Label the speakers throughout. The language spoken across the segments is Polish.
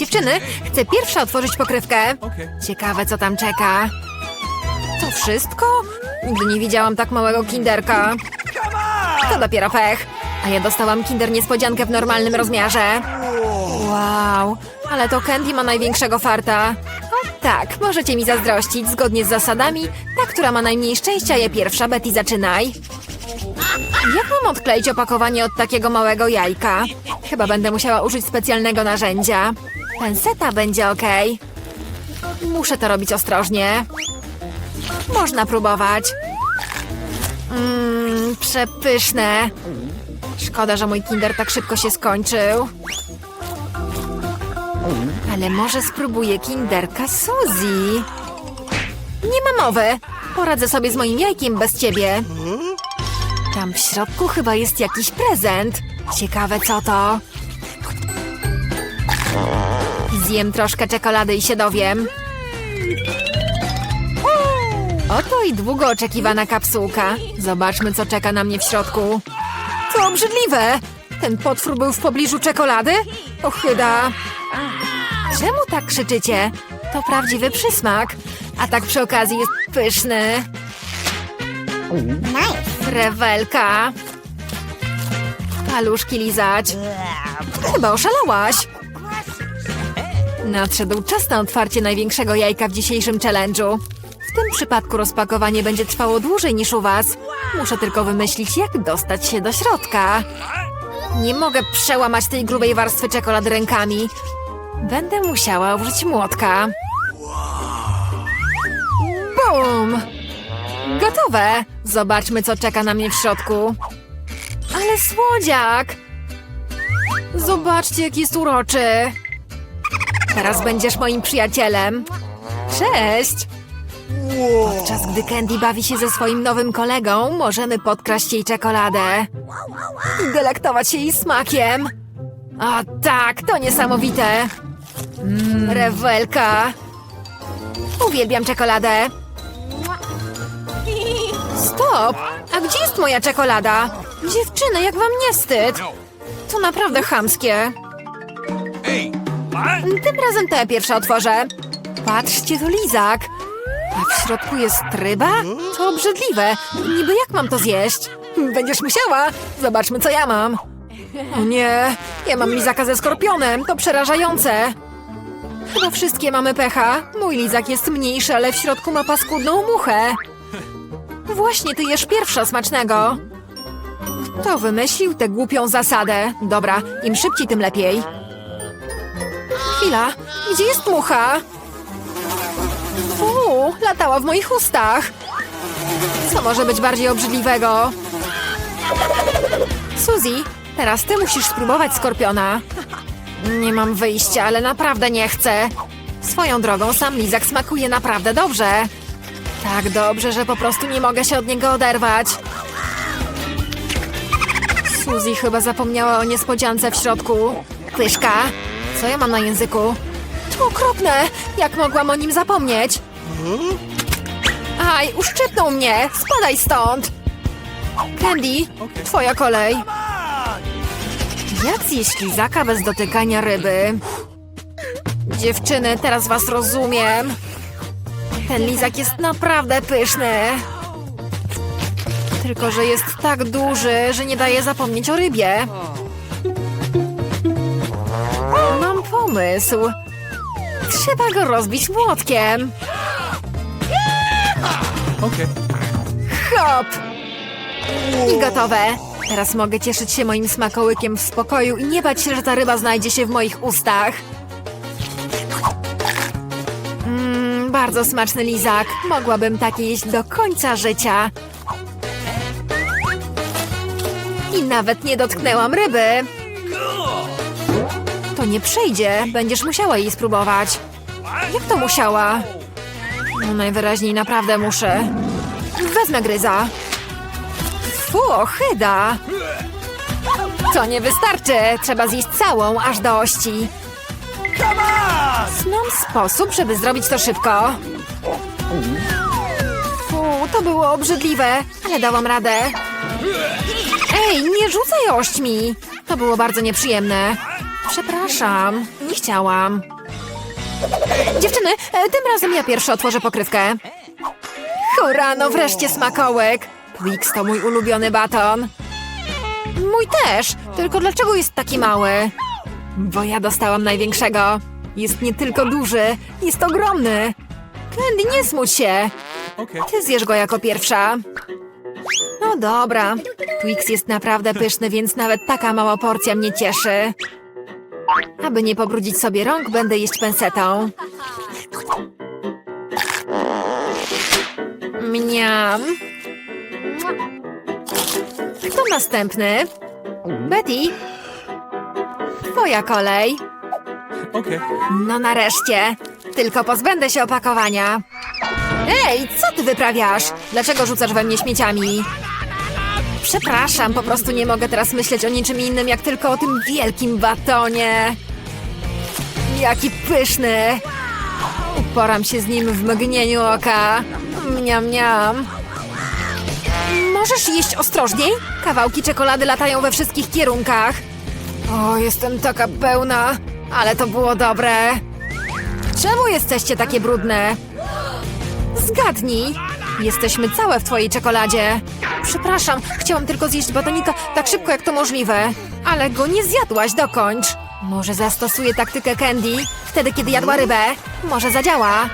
Speaker 1: Dziewczyny, chcę pierwsza otworzyć pokrywkę. Ciekawe, co tam czeka. To wszystko? Nigdy nie widziałam tak małego kinderka. To dopiero pech. A ja dostałam kinder niespodziankę w normalnym rozmiarze. Wow, ale to Candy ma największego farta. O tak, możecie mi zazdrościć. Zgodnie z zasadami, ta, która ma najmniej szczęścia, je pierwsza. Betty, zaczynaj. Jak mam odkleić opakowanie od takiego małego jajka? Chyba będę musiała użyć specjalnego narzędzia. Penseta będzie ok. Muszę to robić ostrożnie. Można próbować. Mmm, przepyszne. Szkoda, że mój kinder tak szybko się skończył. Ale może spróbuję kinderka Suzy. Nie ma mowy. Poradzę sobie z moim jajkiem bez ciebie. Tam w środku chyba jest jakiś prezent. Ciekawe co to. Zjem troszkę czekolady i się dowiem. Oto i długo oczekiwana kapsułka. Zobaczmy, co czeka na mnie w środku. To obrzydliwe! Ten potwór był w pobliżu czekolady? Ochyda. Czemu tak krzyczycie? To prawdziwy przysmak. A tak przy okazji jest pyszny. Rewelka. Paluszki lizać. Chyba oszalałaś. Nadszedł czas na otwarcie największego jajka w dzisiejszym challenge'u. W tym przypadku rozpakowanie będzie trwało dłużej niż u was. Muszę tylko wymyślić, jak dostać się do środka. Nie mogę przełamać tej grubej warstwy czekolady rękami. Będę musiała użyć młotka. Bum! Gotowe! Zobaczmy, co czeka na mnie w środku. Ale słodziak! Zobaczcie, jaki jest uroczy. Teraz będziesz moim przyjacielem. Cześć! Podczas gdy Candy bawi się ze swoim nowym kolegą, możemy podkraść jej czekoladę. I delektować się jej smakiem. O tak, to niesamowite. Mmm, rewelka. Uwielbiam czekoladę. Stop! A gdzie jest moja czekolada? Dziewczyny, jak wam nie wstyd? To naprawdę chamskie.
Speaker 2: What?
Speaker 1: Tym razem to ja pierwsza otworzę. Patrzcie, to lizak. A w środku jest ryba? To obrzydliwe. Niby jak mam to zjeść? Będziesz musiała. Zobaczmy, co ja mam. O nie, ja mam lizaka ze skorpionem. To przerażające. Chyba wszystkie mamy pecha. Mój lizak jest mniejszy, ale w środku ma paskudną muchę. Właśnie, ty jesz pierwsza smacznego. Kto wymyślił tę głupią zasadę? Dobra, im szybciej, tym lepiej. Chwila, gdzie jest mucha? Fuu, latała w moich ustach. Co może być bardziej obrzydliwego? Suzy, teraz ty musisz spróbować skorpiona. Nie mam wyjścia, ale naprawdę nie chcę. Swoją drogą sam lizak smakuje naprawdę dobrze. Tak dobrze, że po prostu nie mogę się od niego oderwać. Suzy chyba zapomniała o niespodziance w środku. Pyszka, co ja mam na języku? To okropne! Jak mogłam o nim zapomnieć? Aj, uszczypnął mnie! Spadaj stąd! Candy, twoja kolej. Jak zjeść lizaka bez dotykania ryby? Dziewczyny, teraz was rozumiem. Ten lizak jest naprawdę pyszny. Tylko, że jest tak duży, że nie daje zapomnieć o rybie. Pomysł. Trzeba go rozbić młotkiem.
Speaker 2: Okay.
Speaker 1: Hop! I gotowe. Teraz mogę cieszyć się moim smakołykiem w spokoju i nie bać się, że ta ryba znajdzie się w moich ustach. Mmm, bardzo smaczny lizak. Mogłabym takie jeść do końca życia. I nawet nie dotknęłam ryby. To nie przejdzie. Będziesz musiała jej spróbować. Jak to musiała? No najwyraźniej naprawdę muszę. Wezmę gryza. Fu, ochyda. To nie wystarczy. Trzeba zjeść całą, aż do ości. Znam sposób, żeby zrobić to szybko. Fu, to było obrzydliwe, ale dałam radę. Ej, nie rzucaj ośćmi. To było bardzo nieprzyjemne. Przepraszam. nie chciałam. Dziewczyny, e, tym razem ja pierwszy otworzę pokrywkę. Hurra, no wreszcie smakołek. Twix to mój ulubiony baton. Mój też, tylko dlaczego jest taki mały? Bo ja dostałam największego. Jest nie tylko duży, jest ogromny. Candy, nie smuć się. Ty zjesz go jako pierwsza. No dobra. Twix jest naprawdę pyszny, więc nawet taka mała porcja mnie cieszy. Aby nie pobrudzić sobie rąk, będę jeść pensetą. Mniam. Kto następny? Betty? Twoja kolej.
Speaker 2: Okay.
Speaker 1: No nareszcie. Tylko pozbędę się opakowania. Ej, co ty wyprawiasz? Dlaczego rzucasz we mnie śmieciami? Przepraszam, po prostu nie mogę teraz myśleć o niczym innym, jak tylko o tym wielkim batonie. Jaki pyszny! Uporam się z nim w mgnieniu oka. Mniam, mniam. Możesz jeść ostrożniej? Kawałki czekolady latają we wszystkich kierunkach. O, jestem taka pełna, ale to było dobre. Czemu jesteście takie brudne? Zgadnij. Jesteśmy całe w twojej czekoladzie. Przepraszam, chciałam tylko zjeść batonika tak szybko jak to możliwe. Ale go nie zjadłaś, dokończ. Może zastosuję taktykę Candy, wtedy kiedy jadła rybę. Może zadziała.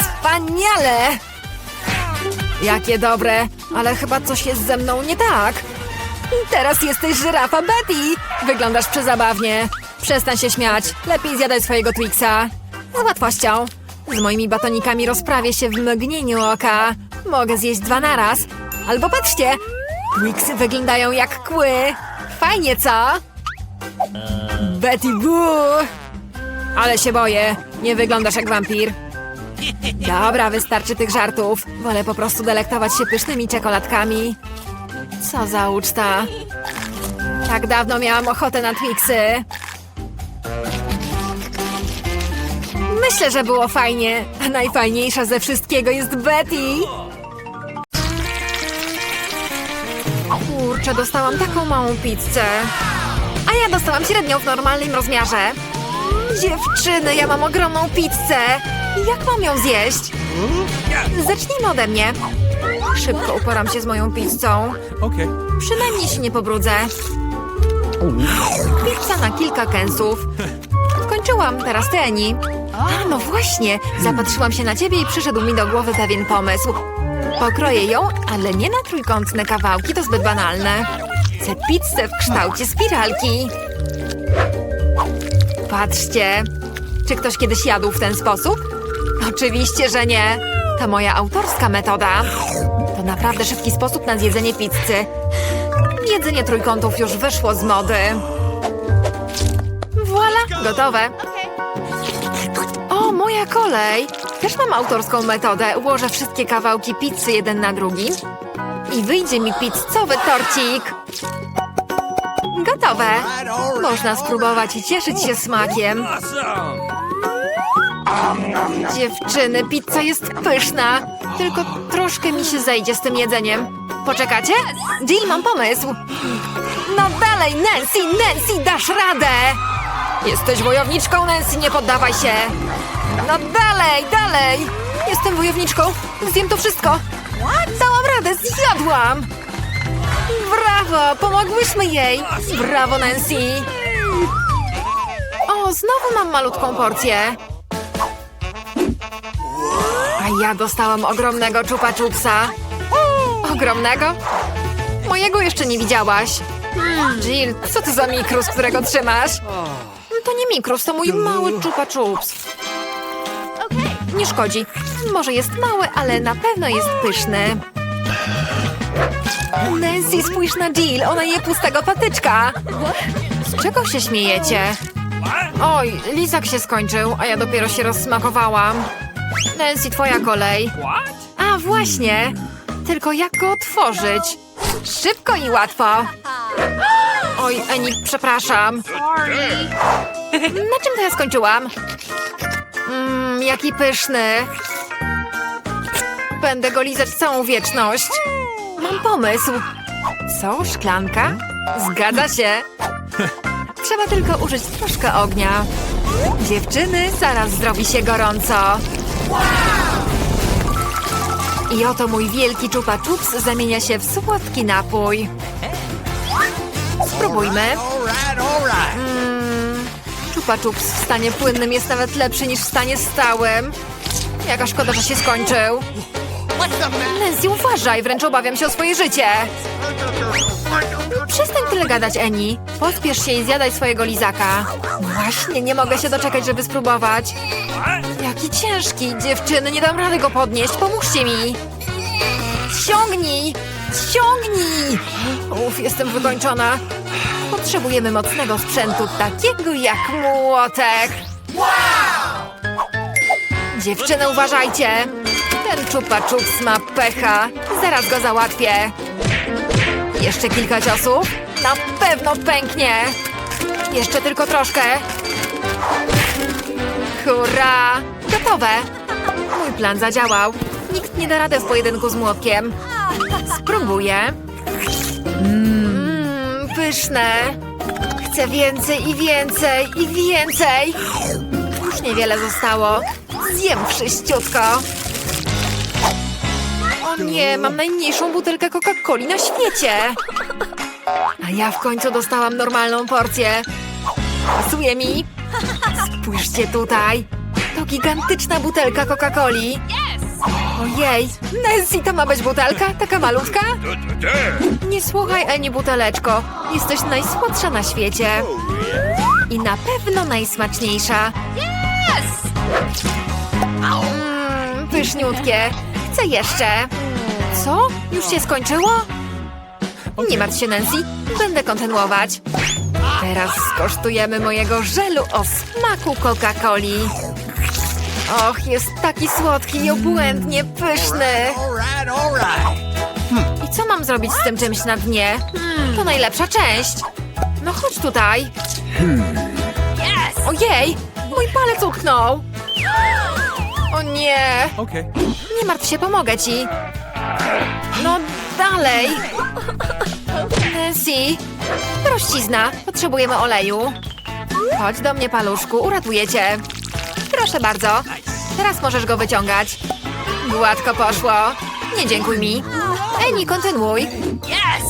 Speaker 1: Wspaniale! Jakie dobre, ale chyba coś jest ze mną nie tak. Teraz jesteś żyrafa Betty! Wyglądasz przezabawnie. Przestań się śmiać. Lepiej zjadaj swojego Twixa. Z łatwością. Z moimi batonikami rozprawię się w mgnieniu oka. Mogę zjeść dwa naraz. Albo patrzcie! Twixy wyglądają jak kły. Fajnie, co? Betty Boo! Ale się boję. Nie wyglądasz jak wampir. Dobra, wystarczy tych żartów. Wolę po prostu delektować się pysznymi czekoladkami. Co za uczta. Tak dawno miałam ochotę na Twixy. Myślę, że było fajnie. A najfajniejsza ze wszystkiego jest Betty. Kurczę, dostałam taką małą pizzę. A ja dostałam średnią w normalnym rozmiarze. Dziewczyny, ja mam ogromną pizzę. Jak mam ją zjeść? Zacznijmy ode mnie. Szybko uporam się z moją pizzą.
Speaker 2: Okay.
Speaker 1: Przynajmniej się nie pobrudzę. Pizza na kilka kęsów. Skończyłam, teraz ty, Eni. A, no właśnie. Zapatrzyłam się na ciebie i przyszedł mi do głowy pewien pomysł. Pokroję ją, ale nie na trójkątne kawałki, to zbyt banalne. Chcę pizzę w kształcie spiralki. Patrzcie. Czy ktoś kiedyś jadł w ten sposób? Oczywiście, że nie. To moja autorska metoda. To naprawdę szybki sposób na zjedzenie pizzy. Jedzenie trójkątów już wyszło z mody. Voila, gotowe. Moja kolej. Też mam autorską metodę. Ułożę wszystkie kawałki pizzy jeden na drugi. I wyjdzie mi pizzowy torcik. Gotowe. Można spróbować i cieszyć się smakiem. Dziewczyny, pizza jest pyszna. Tylko troszkę mi się zejdzie z tym jedzeniem. Poczekacie? Jill, mam pomysł. No dalej, Nancy, Nancy, dasz radę! Jesteś wojowniczką, Nancy, nie poddawaj się. No dalej, dalej. Jestem wojowniczką. Zjem to wszystko. Dałam radę, zjadłam. Brawo, pomogłyśmy jej. Brawo, Nancy. O, znowu mam malutką porcję. A ja dostałam ogromnego czupa czupsa. Ogromnego? Mojego jeszcze nie widziałaś. Jill, co to za mikrus, którego trzymasz? To nie mikrus, to mój mały czupa czups. Nie szkodzi. Może jest mały, ale na pewno jest pyszny. Nancy, spójrz na Jill, ona je pustego patyczka. Z czego się śmiejecie? Oj, lizak się skończył, a ja dopiero się rozsmakowałam. Nancy, twoja kolej. A, właśnie. Tylko jak go otworzyć? Szybko i łatwo. Oj, Eni, przepraszam. Na czym to ja skończyłam? Jaki pyszny. Będę go lizać całą wieczność. Mam pomysł. Co, szklanka? Zgadza się. Trzeba tylko użyć troszkę ognia. Dziewczyny, zaraz zrobi się gorąco. I oto mój wielki czupa czups zamienia się w słodki napój. Spróbujmy. Mm, czups w stanie płynnym jest nawet lepszy niż w stanie stałym. Jaka szkoda, że się skończył. Nancy, uważaj, wręcz obawiam się o swoje życie. Przestań tyle gadać, Eni. Pospiesz się i zjadaj swojego lizaka. Właśnie, nie mogę się doczekać, żeby spróbować. Jaki ciężki, dziewczyny, nie dam rady go podnieść, pomóżcie mi. Ściągnij! Ściągnij! Uf, jestem wykończona. Potrzebujemy mocnego sprzętu, takiego jak młotek. Dziewczyny, uważajcie! Ten czupa czups ma pecha. Zaraz go załatwię. Jeszcze kilka ciosów. Na pewno pęknie. Jeszcze tylko troszkę. Hurra! Gotowe. Mój plan zadziałał. Nikt nie da rady w pojedynku z młotkiem. Spróbuję. Pyszne. Chcę więcej i więcej i więcej. Już niewiele zostało. Zjem wszyściutko. O nie, mam najmniejszą butelkę Coca-Coli na świecie. A ja w końcu dostałam normalną porcję. Pasuje mi. Spójrzcie tutaj. To gigantyczna butelka Coca-Coli. Ojej, Nancy, to ma być butelka? Taka malutka? Nie słuchaj, Eni, buteleczko. Jesteś najsłodsza na świecie. I na pewno najsmaczniejsza. Mmm, pyszniutkie. Chcę jeszcze. Co? Już się skończyło? Nie martw się, Nancy. Będę kontynuować. Teraz skosztujemy mojego żelu o smaku Coca-Coli. Och, jest taki słodki i obłędnie pyszny. I co mam zrobić z tym czymś na dnie? To najlepsza część. No chodź tutaj. Ojej, mój palec utknął. O nie. Nie martw się, pomogę ci. No dalej. Nancy, prościzna, potrzebujemy oleju. Chodź do mnie, paluszku, uratuję cię. Proszę bardzo. Teraz możesz go wyciągać. Gładko poszło. Nie dziękuj mi. Eni, kontynuuj.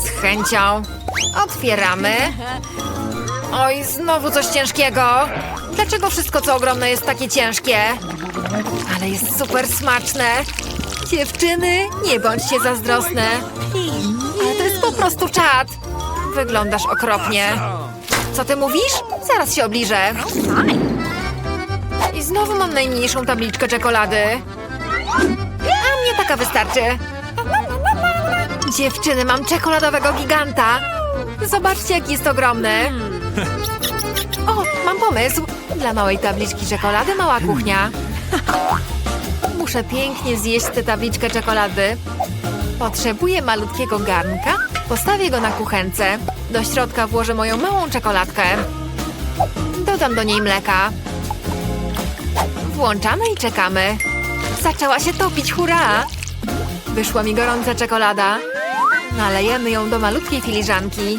Speaker 1: Z chęcią. Otwieramy. Oj, znowu coś ciężkiego. Dlaczego wszystko, co ogromne, jest takie ciężkie? Ale jest super smaczne. Dziewczyny, nie bądźcie zazdrosne. Ale to jest po prostu czad. Wyglądasz okropnie. Co ty mówisz? Zaraz się obliżę. Znowu mam najmniejszą tabliczkę czekolady. A mnie taka wystarczy. Dziewczyny, mam czekoladowego giganta. Zobaczcie, jaki jest ogromny. O, mam pomysł. Dla małej tabliczki czekolady mała kuchnia. Muszę pięknie zjeść tę tabliczkę czekolady. Potrzebuję malutkiego garnka. Postawię go na kuchence. Do środka włożę moją małą czekoladkę. Dodam do niej mleka. Włączamy i czekamy. Zaczęła się topić, hurra! Wyszła mi gorąca czekolada. Nalejemy ją do malutkiej filiżanki.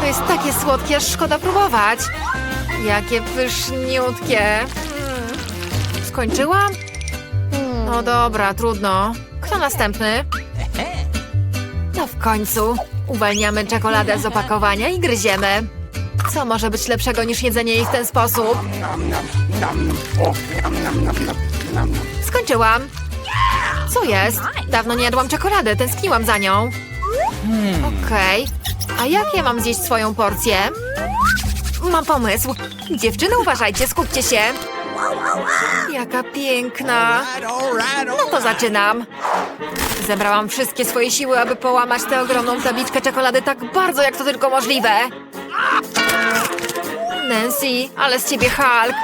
Speaker 1: To jest takie słodkie, aż szkoda próbować. Jakie pyszniutkie. Mm. Skończyłam? No dobra, trudno. Kto następny? No w końcu. Uwalniamy czekoladę z opakowania i gryziemy. Co może być lepszego niż jedzenie jej w ten sposób? Skończyłam. Co jest? Dawno nie jadłam czekolady, tęskniłam za nią. Okej. A jak ja mam zjeść swoją porcję? Mam pomysł. Dziewczyny, uważajcie, skupcie się. Jaka piękna. No to zaczynam. Zebrałam wszystkie swoje siły, aby połamać tę ogromną tabliczkę czekolady tak bardzo, jak to tylko możliwe. Nancy, ale z ciebie Hulk.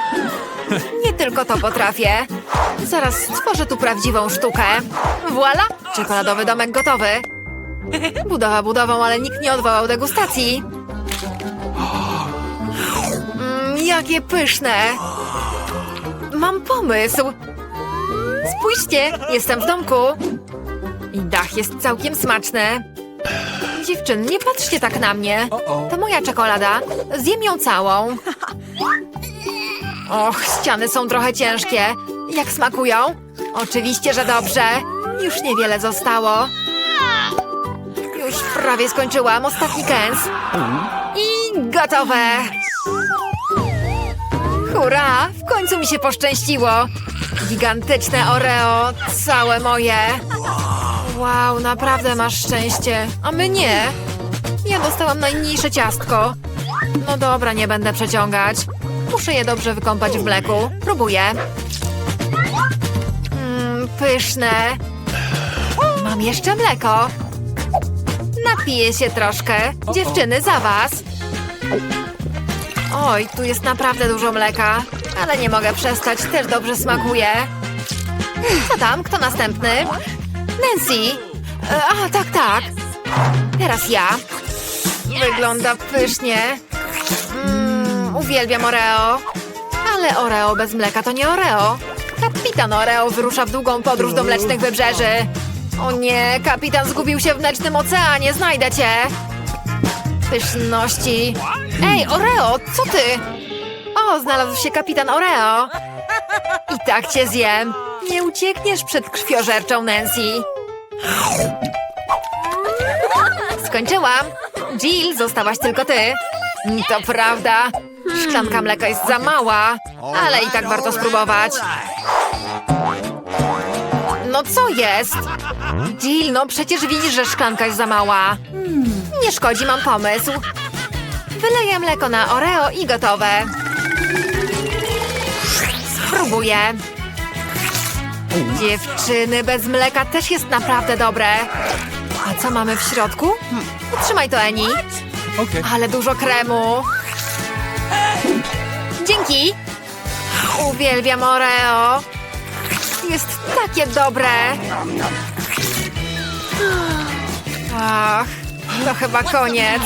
Speaker 1: Nie tylko to potrafię. Zaraz stworzę tu prawdziwą sztukę. Voila! Czekoladowy domek gotowy. Budowa budową, ale nikt nie odwołał degustacji. Mm, jakie pyszne! Mam pomysł! Spójrzcie, jestem w domku. I dach jest całkiem smaczny. Dziewczyny, nie patrzcie tak na mnie. To moja czekolada. Zjem ją całą. Och, ściany są trochę ciężkie. Jak smakują? Oczywiście, że dobrze. Już niewiele zostało. Już prawie skończyłam. Ostatni kęs. I gotowe. Hurra! W końcu mi się poszczęściło. Gigantyczne Oreo, całe moje. Wow, naprawdę masz szczęście. A my nie. Ja dostałam najmniejsze ciastko. No dobra, nie będę przeciągać. Muszę je dobrze wykąpać w mleku. Próbuję. Mmm, pyszne. Mam jeszcze mleko. Napiję się troszkę. Dziewczyny, za was. Oj, tu jest naprawdę dużo mleka. Ale nie mogę przestać, też dobrze smakuje. Co tam? Kto następny? Nancy! E, A, tak, tak. Teraz ja. Wygląda pysznie. Mmm, uwielbiam Oreo. Ale Oreo bez mleka to nie Oreo. Kapitan Oreo wyrusza w długą podróż do mlecznych wybrzeży. O nie, kapitan zgubił się w mlecznym oceanie, znajdę cię. Pyszności. Ej, Oreo, co ty? O, znalazł się kapitan Oreo. I tak cię zjem. Nie uciekniesz przed krwiożerczą Nancy. Skończyłam. Jill, zostałaś tylko ty. To prawda. Szklanka mleka jest za mała, ale i tak warto spróbować. No co jest? Jill, no przecież widzisz, że szklanka jest za mała. Nie szkodzi, mam pomysł. Wyleję mleko na Oreo i gotowe. Spróbuję. Dziewczyny, bez mleka też jest naprawdę dobre. A co mamy w środku? Hmm. Trzymaj to, Eni.
Speaker 2: Okay.
Speaker 1: Ale dużo kremu. Dzięki. Uwielbiam Oreo. Jest takie dobre. Ach, to chyba koniec.